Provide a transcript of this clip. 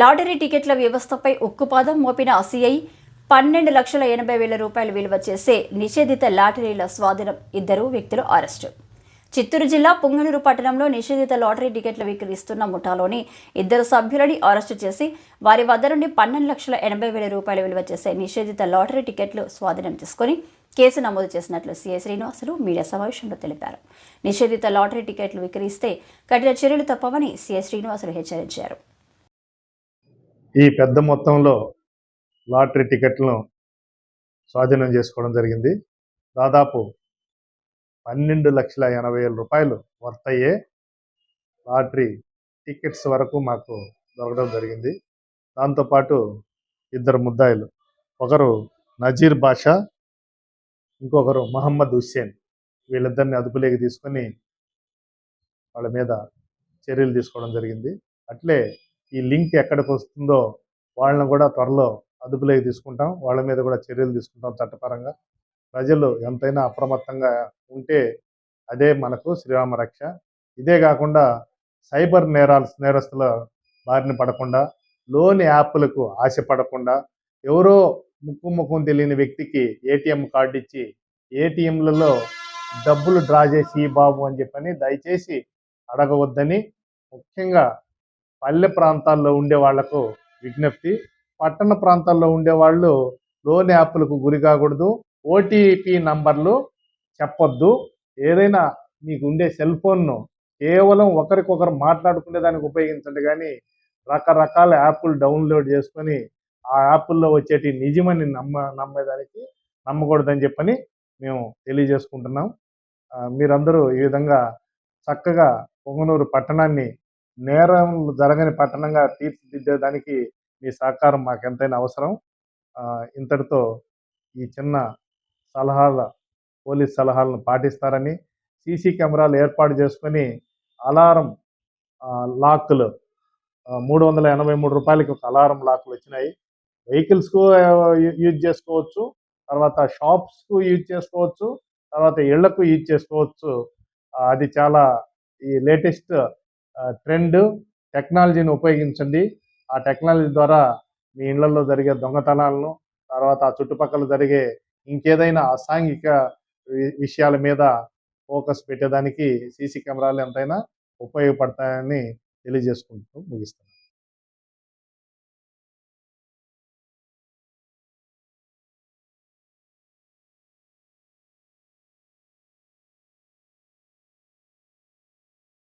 Lottery టికెట్ల వ్యవస్థపై ఉక్కుపాదం మోపిన సిఐ పన్నెండు లక్షల ఎనభై వేల రూపాయలు విలువ చేసే నిషేధిత లాటరీల స్వాధీనం ఇద్దరు వ్యక్తులు అరెస్టు. చిత్తూరు జిల్లా పుంగనూరు పట్టణంలో నిషేధిత లాటరీ టికెట్లు విక్రయిస్తున్న ముఠాలోని ఇద్దరు సభ్యులని అరెస్టు చేసి వారి వద్ద నుండి పన్నెండు లక్షల ఎనభై వేల రూపాయలు విలువ చేసే నిషేధిత లాటరీ టికెట్లు స్వాధీనం చేసుకుని కేసు నమోదు చేసినట్లు సీఐ శ్రీనివాసులు మీడియా సమావేశంలో తెలిపారు. నిషేధిత లాటరీ టికెట్లు విక్రయిస్తే కఠిన చర్యలు తప్పవని సీఐ శ్రీనివాసులు హెచ్చరించారు. ఈ పెద్ద మొత్తంలో లాటరీ టికెట్లను స్వాధీనం చేసుకోవడం జరిగింది. దాదాపు పన్నెండు లక్షల ఎనభై వేల రూపాయలు వర్త్ అయ్యే లాటరీ టికెట్స్ వరకు మాకు దొరకడం జరిగింది. దాంతోపాటు ఇద్దరు ముద్దాయిలు. ఒకరు నజీర్ బాషా ఇంకొకరు మహమ్మద్ హుస్సేన్. వీళ్ళిద్దరిని అదుపులోకి తీసుకొని వాళ్ళ మీద చర్యలు తీసుకోవడం జరిగింది. అట్లే ఈ లింక్ ఎక్కడికి వస్తుందో వాళ్ళని కూడా త్వరలో అదుపులోకి తీసుకుంటాం. వాళ్ళ మీద కూడా చర్యలు తీసుకుంటాం చట్టపరంగా. ప్రజలు ఎంతైనా అప్రమత్తంగా ఉంటే అదే మనకు శ్రీరామ రక్ష. ఇదే కాకుండా సైబర్ నేరాలు నేరస్తుల బారిన పడకుండా లోని యాప్లకు ఆశపడకుండా ఎవరో ముక్కు ముఖం తెలియని వ్యక్తికి ఏటీఎం కార్డు ఇచ్చి ఏటీఎంలలో డబ్బులు డ్రా చేసి బాబు అని చెప్పని దయచేసి అడగవద్దని ముఖ్యంగా పల్లె ప్రాంతాల్లో ఉండే వాళ్ళకు విజ్ఞప్తి. పట్టణ ప్రాంతాల్లో ఉండే వాళ్ళు లోన్ యాప్లకు గురి కాకూడదు. ఓటీపీ నంబర్లు చెప్పొద్దు. ఏదైనా మీకు ఉండే సెల్ ఫోన్ను కేవలం ఒకరికొకరు మాట్లాడుకునే దానికి ఉపయోగించండి. కానీ రకరకాల యాప్లు డౌన్లోడ్ చేసుకొని ఆ యాప్ల్లో వచ్చేటి నిజమని నమ్మ నమ్మేదానికి నమ్మకూడదని చెప్పని మేము తెలియజేసుకుంటున్నాం. మీరందరూ ఈ విధంగా చక్కగా పొంగనూరు పట్టణాన్ని నేరం జరగని పట్టణంగా తీర్చిదిద్దేదానికి మీ సహకారం మాకెంతైనా అవసరం. ఇంతటితో ఈ చిన్న సలహాల పోలీస్ సలహాలను పాటిస్తారని సీసీ కెమెరాలు ఏర్పాటు చేసుకొని అలారం లాక్లు మూడు వందల ఎనభై మూడు రూపాయలకి ఒక అలారం లాక్లు వచ్చినాయి. వెహికల్స్కు యూజ్ చేసుకోవచ్చు తర్వాత షాప్స్కు యూజ్ చేసుకోవచ్చు తర్వాత ఇళ్ళకు యూజ్ చేసుకోవచ్చు. అది చాలా ఈ లేటెస్ట్ ట్రెండ్ టెక్నాలజీని ఉపయోగించండి. ఆ టెక్నాలజీ ద్వారా మీ ఇళ్ళలో జరిగే దొంగతనాలను తర్వాత ఆ చుట్టుపక్కల జరిగే ఇంకేదైనా అసాంఘిక విషయాల మీద ఫోకస్ పెట్టేదానికి సీసీ కెమెరాలు ఎంతైనా ఉపయోగపడతాయని తెలియజేసుకుంటూ ముగిస్తున్నాను.